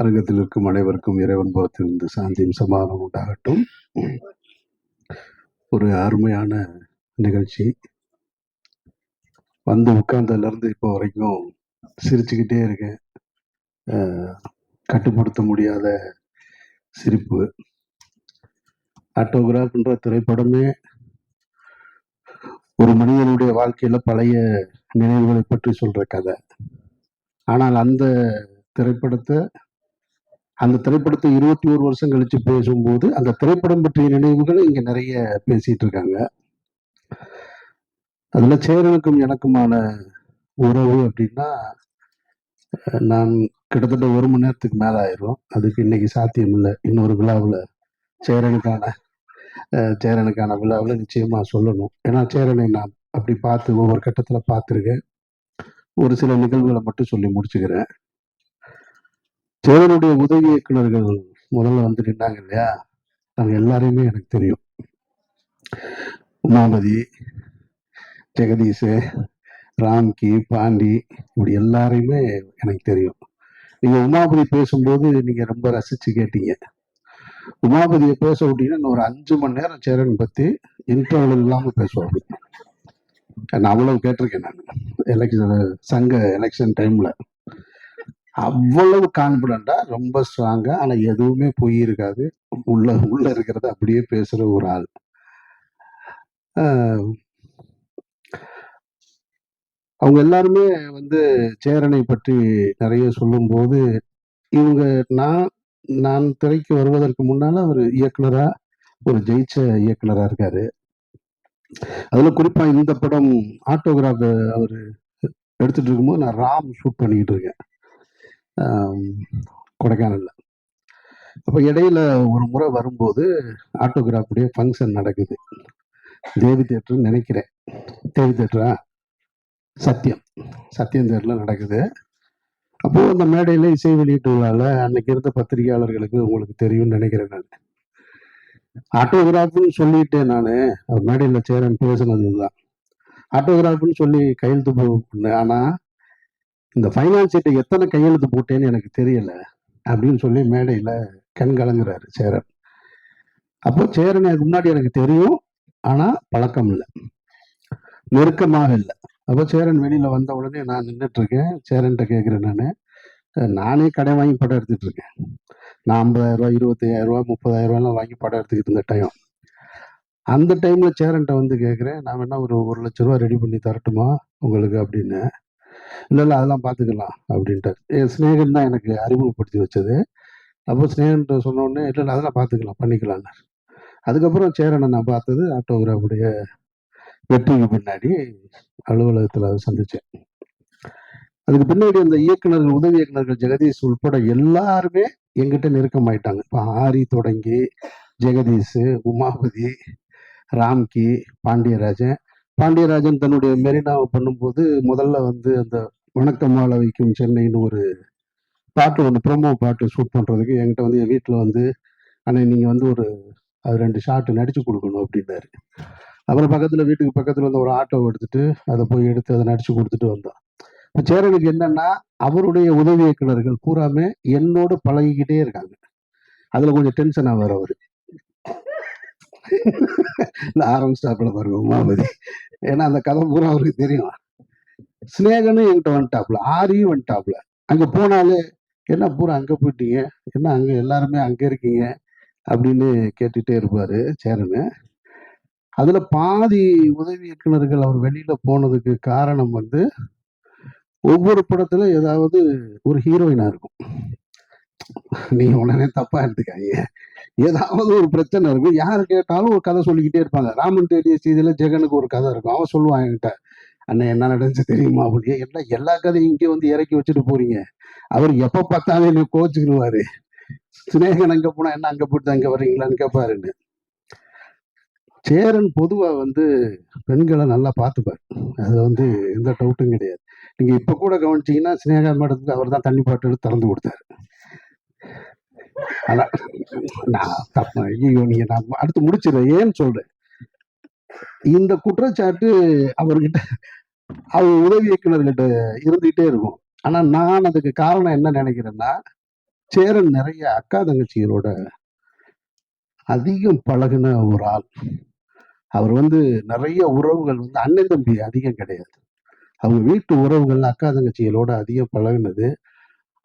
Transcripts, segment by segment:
அரங்கத்தில் இருக்கும் அனைவருக்கும் இறைவன் புறத்திலிருந்து சாந்தியும் சமாதானம் உண்டாகட்டும். ஒரு அருமையான நிகழ்ச்சி. வந்து உட்கார்ந்ததுலேருந்து இப்போ வரைக்கும் சிரிச்சுக்கிட்டே இருக்கேன். கட்டுப்படுத்த முடியாத சிரிப்பு. ஆட்டோகிராஃப்ன்ற திரைப்படமே ஒரு மனிதனுடைய வாழ்க்கையில் பழைய நினைவுகளை பற்றி சொல்கிற கதை. ஆனால் அந்த திரைப்படத்தை அந்த திரைப்படத்தை இருபத்தி ஒரு வருஷம் கழிச்சு பேசும்போது அந்த திரைப்படம் பற்றிய நினைவுகள் இங்க நிறைய பேசிட்டு இருக்காங்க. அதுல சேரனுக்கும் எனக்குமான உறவு அப்படின்னா நான் கிட்டத்தட்ட ஒரு மணி நேரத்துக்கு மேல ஆயிரும். அதுக்கு இன்னைக்கு சாத்தியம் இல்லை. இன்னொரு விழாவில் சேரனுக்கான சேரனுக்கான விழாவில் நிச்சயமா சொல்லணும். ஏன்னா சேரனை நான் அப்படி பார்த்து ஒவ்வொரு கட்டத்துல பார்த்துருக்கேன். ஒரு சில நிகழ்வுகளை மட்டும் சொல்லி முடிச்சுக்கிறேன். தேவனுடைய உதவி இயக்குனர்கள் முதல்ல வந்து நின்னாங்க இல்லையா? அவங்க எல்லாரையுமே எனக்கு தெரியும். உமாபதி ஜெகதீஷ் ராம்கி பாண்டி இப்படி எல்லாரையுமே எனக்கு தெரியும். நீங்க உமாபதி பேசும்போது நீங்க ரொம்ப ரசிச்சு கேட்டீங்க. உமாபதியை பேச அப்படின்னா இன்னும் ஒரு அஞ்சு மணி நேரம் சேரன் பத்தி இன்டர்வல் இல்லாம பேசுவாங்க நான் அவ்வளவு கேட்டிருக்கேன் நான். எலெக்ஷன் சங்க எலெக்ஷன் டைம்ல அவ்வளவு கான்பிடண்டா ரொம்ப ஸ்ட்ராங்கா ஆனா எதுவுமே பொய் இருக்காது. உள்ள உள்ள இருக்கிறத அப்படியே பேசுற ஒரு ஆள். அவங்க எல்லாருமே வந்து சேரனை பற்றி நிறைய சொல்லும்போது இவங்க நான் நான் திரைக்கு வருவதற்கு முன்னால அவர் இயக்குனரா ஒரு ஜெயிச்ச இயக்குனரா இருக்காரு. அதுல குறிப்பா இந்த படம் ஆட்டோகிராஃப் அவர் எடுத்துட்டு இருக்கும்போது நான் ராம் ஷூட் பண்ணிக்கிட்டு இருக்கேன். கொடைக்கானல்ல. அப்போ இடையில ஒரு முறை வரும்போது ஆட்டோகிராஃபுடைய ஃபங்க்ஷன் நடக்குது. தேவி தேட்டர்னு நினைக்கிறேன். தேவி தேட்டரா? சத்தியம் சத்தியம் தேட்டர்ல நடக்குது. அப்போ அந்த மேடையில் இசை வெளியீட்டு விழால அன்னைக்கு இருந்த பத்திரிகையாளர்களுக்கு உங்களுக்கு தெரியும்னு நினைக்கிறேன் நான். ஆட்டோகிராஃப்னு சொல்லிட்டேன் நான். மேடையில் சேரன் பேசுனதுதான். ஆட்டோகிராஃப்னு சொல்லி கையெழுத்து போட்டேன் ஆனால் இந்த ஃபைனான்ஸ் சீட்டை எத்தனை கையெழுத்து போட்டேன்னு எனக்கு தெரியல அப்படின்னு சொல்லி மேடையில் கண் கலங்குறாரு சேரன். அப்போ சேரன் எனக்கு முன்னாடி எனக்கு தெரியும் ஆனால் பழக்கம் இல்லை. நெருக்கமாக இல்லை. அப்போ சேரன் வெளியில் வந்த உடனே நான் நின்றுட்டு இருக்கேன். சேரன்ட்ட நான். நானே கடை வாங்கி படம் எடுத்துகிட்டு இருக்கேன். நான் ஐம்பதாயிரரூவா இருபத்தையாயிரரூவா முப்பதாயிரரூவாலாம் வாங்கி படம் எடுத்துக்கிட்டு இருந்த டைம் அந்த டைமில் சேரன்ட்ட வந்து கேட்குறேன் நான் வேணா ஒரு ஒரு லட்ச ரூபா ரெடி பண்ணி தரட்டுமா உங்களுக்கு அப்படின்னு. இல்லை இல்லை அதெல்லாம் பார்த்துக்கலாம் அப்படின்ட்டு என் ஸ்நேகன் தான் எனக்கு அறிமுகப்படுத்தி வச்சது. அப்போ ஸ்நேகன்ட்ட சொன்னோடனே இல்லை இல்லை அதெல்லாம் பார்த்துக்கலாம் பண்ணிக்கலாம்னு அதுக்கப்புறம் சேரனை நான் பார்த்தது ஆட்டோகிராஃபுடைய வெற்றிக்கு பின்னாடி அலுவலகத்தில் அதை சந்தித்தேன் அதுக்கு பின்னாடி அந்த இயக்குனர்கள் உதவி இயக்குநர்கள் ஜெகதீஷ் உள்பட எல்லாருமே எங்கிட்ட நெருக்கமாயிட்டாங்க இப்போ ஆரி தொடங்கி ஜெகதீஷ் உமாபதி ராம்கி பாண்டியராஜன் பாண்டியராஜன் தன்னுடைய மெரினாவை பண்ணும்போது முதல்ல வந்து அந்த வணக்கம் வாழ வைக்கும் சென்னைன்னு ஒரு பாட்டு ஒன்று ப்ரோமோ பாட்டு ஷூட் பண்ணுறதுக்கு என்கிட்ட வந்து என் வீட்டில் வந்து அண்ணன் நீங்கள் வந்து ஒரு அது ரெண்டு ஷாட்டு நடிச்சு கொடுக்கணும் அப்படின்னாரு. அப்புறம் பக்கத்தில் வீட்டுக்கு பக்கத்தில் வந்து ஒரு ஆட்டோ எடுத்துட்டு அதை போய் எடுத்து அதை நடிச்சு கொடுத்துட்டு வந்தோம் இப்போ சேரனுக்கு என்னன்னா அவருடைய உதவி இயக்குனர்கள் பூராமே என்னோடு பழகிக்கிட்டே இருக்காங்க. அதில் கொஞ்சம் டென்ஷன் ஆவார் அவரு. ஆரம்ப ஸ்டாப்பில் பாருங்க உமாபதி. ஏன்னா அந்த கதை பூரா அவருக்கு தெரியும். ஸ்னேகனும் என்கிட்ட வந்துட்டாப்புல ஆரியும் வந்துட்டாப்புல. அங்கே போனாலே என்ன பூரா அங்கே போயிட்டீங்க? என்ன அங்கே எல்லாருமே அங்கே இருக்கீங்க? அப்படின்னு கேட்டுகிட்டே இருப்பார் சேரனு. அதில் பாதி உதவி இயக்குனர்கள் அவர் வெளியில் போனதுக்கு காரணம் வந்து ஒவ்வொரு படத்துல ஏதாவது ஒரு ஹீரோயினா இருக்கும். நீ உடனே தப்பா எடுத்துக்காங்க ஏதாவது ஒரு பிரச்சனை இருக்கும் யார் கேட்டாலும் ஒரு கதை சொல்லிக்கிட்டே இருப்பாங்க. ராமன் தேடிய செய்தியில ஜெகனுக்கு ஒரு கதை இருக்கும். அவன் சொல்லுவான் என்கிட்ட அண்ணன் என்ன நடந்துச்சு தெரியுமா? அப்படின்னு. எல்லாம் எல்லா கதையும் இங்கே வந்து இறக்கி வச்சுட்டு போறீங்க. அவர் எப்ப பார்த்தாலும் என்ன கோச்சுக்கிடுவாரு. சிநேகன் அங்க போனா என்ன அங்க போட்டு அங்க வர்றீங்களான்னு கேட்பாருன்னு சேரன் பொதுவா வந்து பெண்களை நல்லா பார்த்துப்பார். அது வந்து எந்த டவுட்டும் கிடையாது. நீங்க இப்ப கூட கவனிச்சீங்கன்னா சினேகா மேடத்துக்கு அவர் தான் தண்ணி பாட்டு திறந்து கொடுத்தாரு. ஆனா நான் தப்பு ஐயோ நீங்கள் நான் அடுத்து முடிச்சிடுறேன் ஏன்னு சொல்றேன். இந்த குற்றச்சாட்டு அவர்கிட்ட அவர் உதவி இயக்குநர்கிட்ட இருந்துகிட்டே இருக்கும். ஆனா நான் அதுக்கு காரணம் என்ன நினைக்கிறேன்னா சேரன் நிறைய அக்கா தங்கச்சிகளோட அதிகம் பழகின ஒரு ஆள். அவர் வந்து நிறைய உறவுகள் வந்து அண்ணன் தம்பி அதிகம் கிடையாது. அவங்க வீட்டு உறவுகள் அக்கா தங்கச்சிகளோட அதிகம் பழகினது.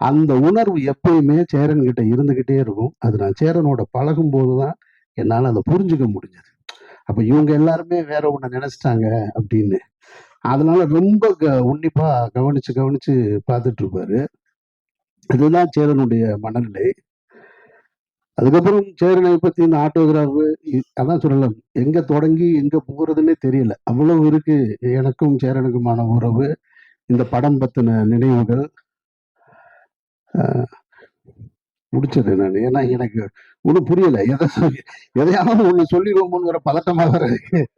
அந்த உணர்வு எப்பயுமே சேரன்கிட்ட இருந்துக்கிட்டே இருக்கும். அது நான் சேரனோட பழகும் போது தான் என்னால் அதை புரிஞ்சுக்க முடிஞ்சது. அப்போ இவங்க எல்லாருமே வேற ஒன்று நினைச்சிட்டாங்க அப்படின்னு. அதனால ரொம்ப க- உன்னிப்பாக கவனித்து கவனிச்சு பார்த்துட்டு இருப்பாரு இதுதான் சேரனுடைய மனநிலை. அதுக்கப்புறம் சேரனை பற்றி இந்த ஆட்டோகிராஃபு அதான் சொல்லலாம் எங்கே தொடங்கி எங்கே போகிறதுன்னே தெரியல. அவ்வளவு இருக்குது எனக்கும் சேரனுக்குமான உறவு. இந்த படம் பற்றின நினைவுகள் முடிச்சது நான். ஏன்னா எனக்கு ஒன்றும் புரியல. எதை சொல்லி- எதையாவது ஒன்று சொல்லிடுவோம்ங்கிற பதட்டமாக வேற இருக்கு.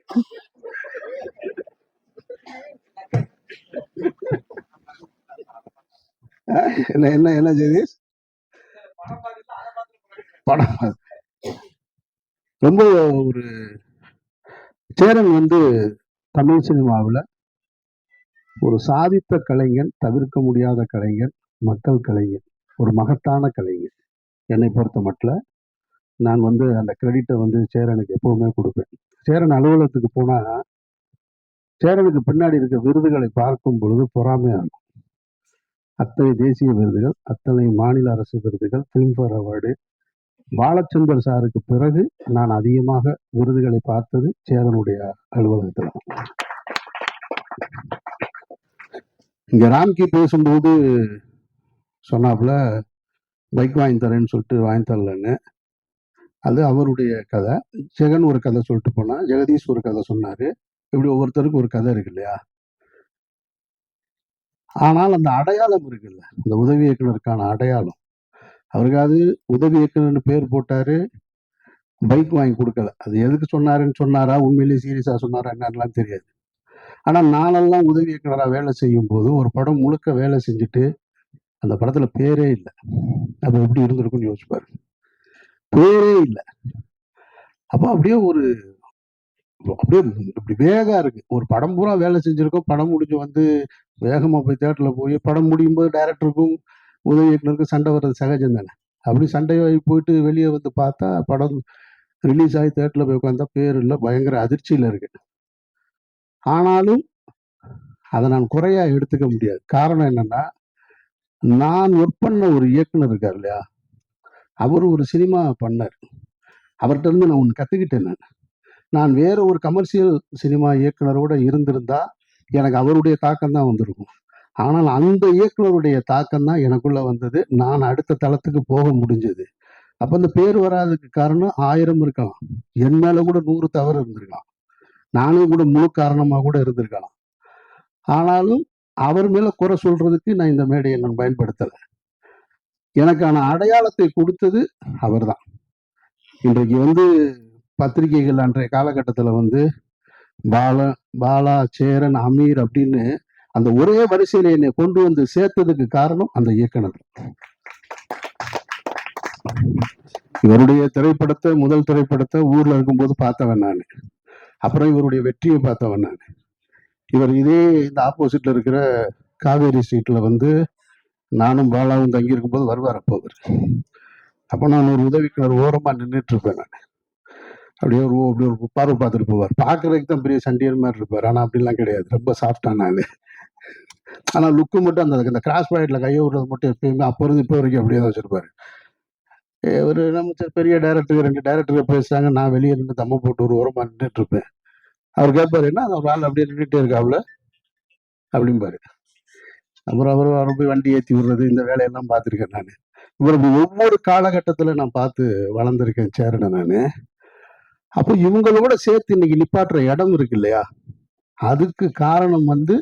என்ன என்ன என்ன ஜெகதீஷ்? படம் ரொம்ப ஒரு சேரன் வந்து தமிழ் சினிமாவில் ஒரு சாதித்த கலைஞன் தவிர்க்க முடியாத கலைஞன். மக்கள் கலைஞர் ஒரு மகத்தான கலைஞர். என்னை பொறுத்த மட்டில் நான் வந்து அந்த கிரெடிட்டை வந்து சேரனுக்கு எப்பவுமே கொடுப்பேன். சேரன் அலுவலகத்துக்கு போனால் சேரனுக்கு பின்னாடி இருக்க விருதுகளை பார்க்கும் பொழுது பொறாமையாக இருக்கும். அத்தனை தேசிய விருதுகள் அத்தனை மாநில அரசு விருதுகள் ஃபிலிம்ஃபேர் அவார்டு பாலச்சந்தர் சாருக்கு பிறகு நான் அதிகமாக விருதுகளை பார்த்தது சேரனுடைய அலுவலகத்தில் இங்கே ராம்கி பேசும்போது சொன்னாப்புல பைக் வாங்கி தரேன்னு சொல்லிட்டு வாங்கி தரலன்னு. அது அவருடைய கதை. ஜெகன் ஒரு கதை சொல்லிட்டு போனால் ஜெகதீஷ் ஒரு கதை சொன்னார். இப்படி ஒவ்வொருத்தருக்கும் ஒரு கதை இருக்கு இல்லையா? ஆனால் அந்த அடையாளம் இருக்குல்ல அந்த உதவி இயக்குனருக்கான அடையாளம். அவருக்காவது உதவி இயக்குனர்னு பேர் போட்டார். பைக் வாங்கி கொடுக்கல. அது எதுக்கு சொன்னாருன்னு சொன்னாரா? உண்மையிலேயே சீரியஸாக சொன்னாரா என்னன்னுலாம் தெரியாது. ஆனால் நானெல்லாம் உதவி இயக்குனராக வேலை செய்யும் போது ஒரு படம் முழுக்க வேலை செஞ்சுட்டு அந்த படத்துல பேரே இல்லை. அப்போ எப்படி இருந்திருக்கும்னு யோசிப்பாரு பேரே. இல்லை. அப்போ அப்படியே ஒரு அப்படியே இப்படி வேகா இருக்கு. ஒரு படம் பூரா வேலை செஞ்சிருக்கோம். படம் முடிஞ்சு வந்து வேகமா போய் தேட்டரில் போய் படம் முடியும் போது டைரக்டருக்கும் உதவி இயக்குனருக்கும் சண்டை வர்றது சகஜம் தானே. அப்படி சண்டையாகி போயிட்டு வெளியே வந்து பார்த்தா படம் ரிலீஸ் ஆகி தேட்டரில் போய் உட்காந்தா பேர் இல்லை. பயங்கர அதிர்ச்சியில் இருக்கு. ஆனாலும் அதை நான் குறையா எடுத்துக்க முடியாது. காரணம் என்னன்னா நான் ஒர்க் பண்ண ஒரு இயக்குனர் இருக்கார் இல்லையா? அவர் ஒரு சினிமா பண்ணார். அவர்கிட்ட இருந்து நான் ஒன்று கற்றுக்கிட்டேன் நான். நான் வேற ஒரு கமர்ஷியல் சினிமா இயக்குனரோட இருந்திருந்தா எனக்கு அவருடைய தாக்கம் தான் வந்திருக்கும். ஆனால் அந்த இயக்குனருடைய தாக்கம் தான் எனக்குள்ள வந்தது. நான் அடுத்த தளத்துக்கு போக முடிஞ்சது. அப்போ அந்த பேர் வராததுக்கு காரணம் ஆயிரம் இருக்கலாம். என் மேலே கூட நூறு தவறு இருந்திருக்கலாம். நானே கூட முழு காரணமாக கூட இருந்திருக்கலாம். ஆனாலும் அவர் மேல குறை சொல்றதுக்கு நான் இந்த மேடையை நான் பயன்படுத்தலை. எனக்கான அடையாளத்தை கொடுத்தது அவர்தான். இன்றைக்கு வந்து பத்திரிகைகள் அன்றைய காலகட்டத்தில் வந்து பால பாலா சேரன் அமீர் அப்படின்னு அந்த ஒரே வரிசையில் என்னை கொண்டு வந்து சேர்த்ததுக்கு காரணம் அந்த இயக்குனர். இவருடைய திரைப்படத்தை முதல் திரைப்படத்தை ஊர்ல இருக்கும்போது பார்த்தவன் நான். அப்புறம் இவருடைய வெற்றியை பார்த்தவன் நான். இவர் இதே இந்த ஆப்போசிட்ல இருக்கிற காவேரி ஸ்ட்ரீட்ல வந்து நானும் பாலாவும் தங்கி இருக்கும்போது வருவார் அப்போ அவர். அப்போ நான் ஒரு உதவிக்கு ஓரமாக நின்றுட்டு இருப்பேன் நான். அப்படியே ஒரு அப்படி ஒரு பார்வை பார்த்துட்டு போவார். பார்க்குறதுக்கு தான் பெரிய சண்டியர் மாதிரி இருப்பார். ஆனால் அப்படிலாம் கிடையாது. ரொம்ப சாஃப்டான நான். ஆனால் லுக்கு மட்டும் அந்த அந்த கிராஸ் பாயிண்டில் கையை விடுறது மட்டும் எப்பயுமே அப்போ இருந்து இப்போ வரைக்கும் அப்படியே தான் வச்சிருப்பாரு. ஒரு நம்ம பெரிய டேரக்டர் ரெண்டு டேரக்டர் பேசுகிறாங்க நான் வெளியே நின்று தம்ம போட்டு ஒரு ஓரமாக நின்றுட்டு இருப்பேன் அவர் கேட்பாரு என்ன ஒரு ஆள் அப்படியே நின்றுட்டே இருக்காப்புல அப்படிம்பாரு. அப்புறம் அப்புறம் அவரை போய் வண்டி ஏற்றி விடுறது இந்த வேலையெல்லாம் பார்த்துருக்கேன் நான். இவருக்கு ஒவ்வொரு காலகட்டத்தில் நான் பார்த்து வளர்ந்துருக்கேன் சேரனை நான். அப்போ இவங்களோட சேர்த்து இன்னைக்கு நிப்பாட்டுற இடம் இருக்கு இல்லையா? அதுக்கு காரணம் வந்து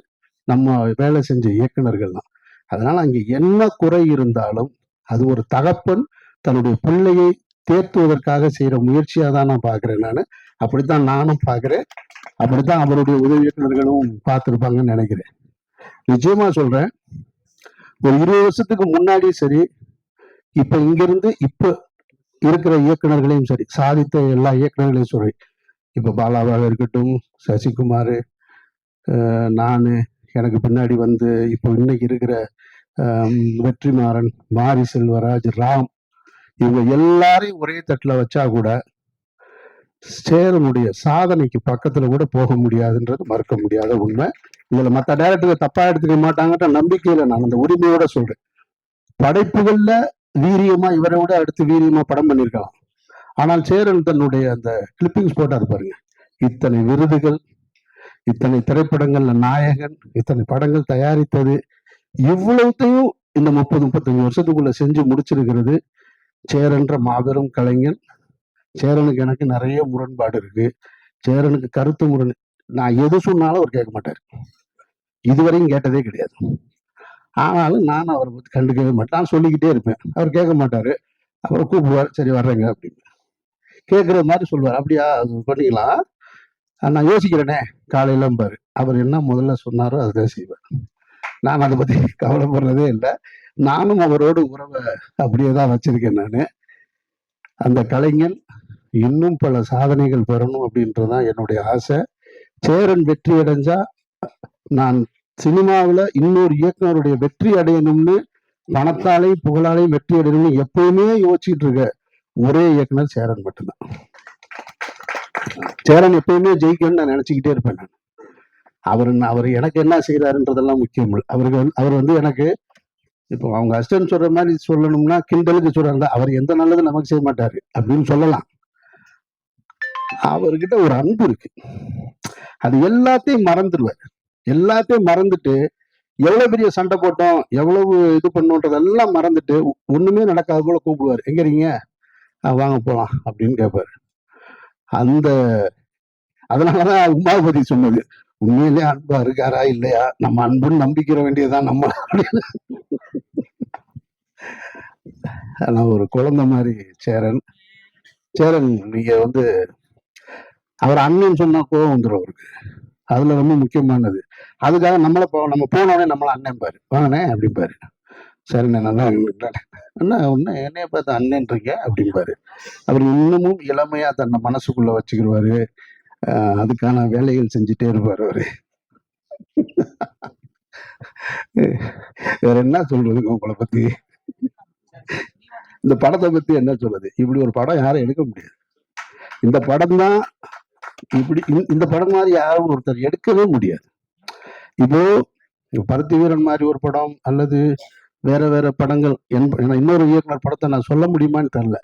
நம்ம வேலை செஞ்ச இயக்குனர்கள் தான். அதனால அங்கே என்ன குறை இருந்தாலும் அது ஒரு தகப்பன் தன்னுடைய பிள்ளையை தேர்த்துவதற்காக செய்கிற முயற்சியாக தான் நான் பார்க்குறேன் நான். அப்படித்தான் நானும் பார்க்குறேன். அப்படித்தான் அவருடைய உதவி பார்த்துருப்பாங்கன்னு நினைக்கிறேன். நிச்சயமாக சொல்கிறேன் ஒரு இருபது வருஷத்துக்கு முன்னாடி சரி இப்போ இங்கிருந்து இப்போ இருக்கிற இயக்குனர்களையும் சரி சாதித்த எல்லா இயக்குனர்களையும் சரி இப்போ பாலாவாக இருக்கட்டும் சசிகுமார் நான் எனக்கு பின்னாடி வந்து இப்போ இன்னைக்கு இருக்கிற வெற்றிமாறன் மாரி செல்வராஜ் ராம் இவங்க எல்லாரையும் ஒரே தட்டுல வச்சா கூட சேரனுடைய சாதனைக்கு பக்கத்துல கூட போக முடியாதுன்றது மறுக்க முடியாத உண்மை. இதுல மத்த டேரக்டர் தப்பா எடுத்துக்க மாட்டாங்கன்ற நம்பிக்கையில நான் அந்த உரிமையோட சொல்றேன். படைப்புகள்ல வீரியமா இவரை விட அடுத்து வீரியமா படம் பண்ணியிருக்கலாம். ஆனால் சேரன் தன்னுடைய அந்த கிளிப்பிங்ஸ் போட்டார் பாருங்க. இத்தனை விருதுகள் இத்தனை திரைப்படங்கள்ல நாயகன் இத்தனை படங்கள் தயாரித்தது இவ்வளவுத்தையும் இந்த முப்பது முப்பத்தஞ்சு வருஷத்துக்குள்ள செஞ்சு முடிச்சிருக்கிறது. சேரன்ற மாபெரும் கலைஞன். சேரனுக்கு எனக்கு நிறைய முரண்பாடு இருக்கு. சேரனுக்கு கருத்து முரண் நான் எது சொன்னாலும் அவர் கேட்க மாட்டார். இதுவரையும் கேட்டதே கிடையாது. ஆனாலும் நான் அவரை பற்றி கண்டுக்கவே மாட்டேன். நான் சொல்லிக்கிட்டே இருப்பேன். அவர் கேட்க மாட்டார். அவரை கூப்பிடுவார். சரி வர்றேங்க அப்படின்னு. கேட்குற மாதிரி சொல்லுவார். அப்படியா அது பண்ணிக்கலாம். நான் யோசிக்கிறேனே. காலையிலம்பாரு அவர் என்ன முதல்ல சொன்னாரோ அதுதான் செய்வார் நான் அதை பற்றி கவலைப்படுறதே இல்லை. நானும் அவரோடு உறவை அப்படியே தான் வச்சிருக்கேன் நான். அந்த கலைஞன் இன்னும் பல சாதனைகள் பெறணும் அப்படின்றதுதான் என்னுடைய ஆசை. சேரன் வெற்றி அடைஞ்சா நான் சினிமாவில் இன்னொரு இயக்குனருடைய வெற்றி அடையணும்னு பணத்தாலையும் புகழாலையும் வெற்றி அடையணும்னு எப்பயுமே யோசிச்சுட்டு இருக்க ஒரே இயக்குனர் சேரன் மட்டும்தான். சேரன் எப்பயுமே ஜெயிக்கணும்னு நான் நினச்சிக்கிட்டே இருப்பேன் நான். அவர் அவர் எனக்கு என்ன செய்கிறாருன்றதெல்லாம் முக்கியம் இல்லை. அவருக்கு அவர் வந்து எனக்கு இப்போ அவங்க அசிஸ்டன்ட் சொல்ற மாதிரி சொல்லணும்னா கிண்டலுக்கு சொல்றாங்க. அவர் எந்த நல்லது நமக்கு செய்ய மாட்டாரு அப்படின்னு சொல்லலாம். அவர்கிட்ட ஒரு அன்பு இருக்கு. அது எல்லாத்தையும் மறந்துடுவார் எல்லாத்தையும் மறந்துட்டு எவ்வளவு பெரிய சண்டை போட்டோம் எவ்வளவு இது பண்ணோன்றதெல்லாம் மறந்துட்டு ஒண்ணுமே நடக்காத போல கூப்பிடுவார். எங்க இருக்கீங்க? வாங்க போலாம். அப்படின்னு கேட்பாரு அந்த அதனாலதான் உமாபதி சொன்னது. உண்மையிலே அன்பா இருக்காரா இல்லையா? நம்ம அன்புன்னு நம்பிக்கிற வேண்டியதுதான் நம்ம நான் ஆனா ஒரு குழந்தை மாதிரி சேரன். சேரன் நீங்க வந்து அவர் அண்ணன் சொன்னா கோவம் வந்துடும் அவருக்கு. அதுல ரொம்ப முக்கியமானது. அதுக்காக நம்மள நம்ம போனோடனே நம்மள அண்ணன் பாரு. வாங்கண்ணே அப்படிம்பாரு. சரிண்ணே நல்லா அண்ணா ஒண்ணு என்னைய பார்த்து அண்ணன்றீங்க? அப்படிம்பாரு. அவர் இன்னமும் இளமையா தன்னை மனசுக்குள்ள வச்சுக்கிடுவாரு அதுக்கான வேலைகள் செஞ்சுட்டே இருப்பார் அவரு. வேற என்ன சொல்றதுங்க உங்களை பத்தி? இந்த படத்தை பத்தி என்ன சொல்றது? இப்படி ஒரு படம் யாரும் எடுக்க முடியாது. இந்த படம் தான் இப்படி இந்த- படம் மாதிரி யாரும் ஒருத்தர் எடுக்கவே முடியாது. இப்போ பருத்தி வீரன் மாதிரி ஒரு படம் அல்லது வேற வேற படங்கள் என்- இன்னொரு இயக்குனர் படத்தை நான் சொல்ல முடியுமான்னு தெரில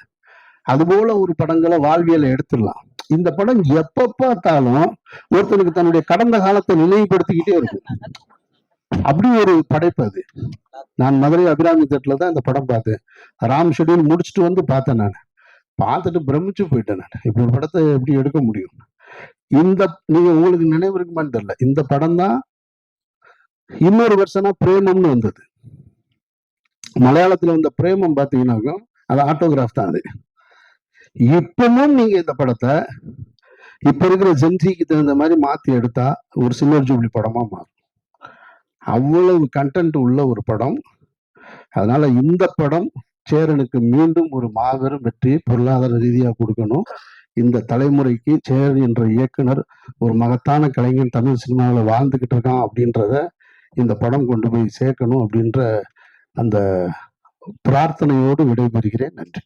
அதுபோல ஒரு படங்களை வாழ்வியலை எடுத்துடலாம். இந்த படம் எப்ப பார்த்தாலும் ஒருத்தனுக்கு தன்னுடைய கடந்த காலத்தை நினைவுபடுத்திக்கிட்டே இருக்கும். அப்படி ஒரு படைப்பு அது. நான் மதுரை அபிராமி தேட்டில் தான் இந்த படம் பார்த்தேன். ராம் ஷெடியூல் முடிச்சுட்டு வந்து பார்த்தேன் நான். பார்த்துட்டு பிரமிச்சு போயிட்டேன் நான். இப்படி ஒரு படத்தை எப்படி எடுக்க முடியும்? இந்த நீங்க உங்களுக்கு நினைவு இருக்குமான்னு தெரியல. இந்த படம் தான் இன்னொரு வருஷனா பிரேமம்னு வந்தது. மலையாளத்துல வந்த பிரேமம் பார்த்தீங்கன்னாக்கும் அது ஆட்டோகிராஃப் தான் அது. இப்பவும் நீங்க இந்த படத்தை இப்ப இருக்கிற ஜென்சிக்கு தகுந்த மாதிரி மாத்தி எடுத்தா ஒரு சில்வர் ஜூப்ளி படமா மாறும். அவ்வளவு கண்டென்ட் உள்ள ஒரு படம். அதனால இந்த படம் சேரனுக்கு மீண்டும் ஒரு மாபெரும் வெற்றி பொருளாதார ரீதியா கொடுக்கணும். இந்த தலைமுறைக்கு சேரன் என்ற இயக்குனர் ஒரு மகத்தான கலைஞன் தமிழ் சினிமாவில் வாழ்ந்துகிட்டு இருக்கான் அப்படின்றத இந்த படம் கொண்டு போய் சேர்க்கணும் அப்படின்ற அந்த பிரார்த்தனையோடு விடைபெறுகிறேன். நன்றி.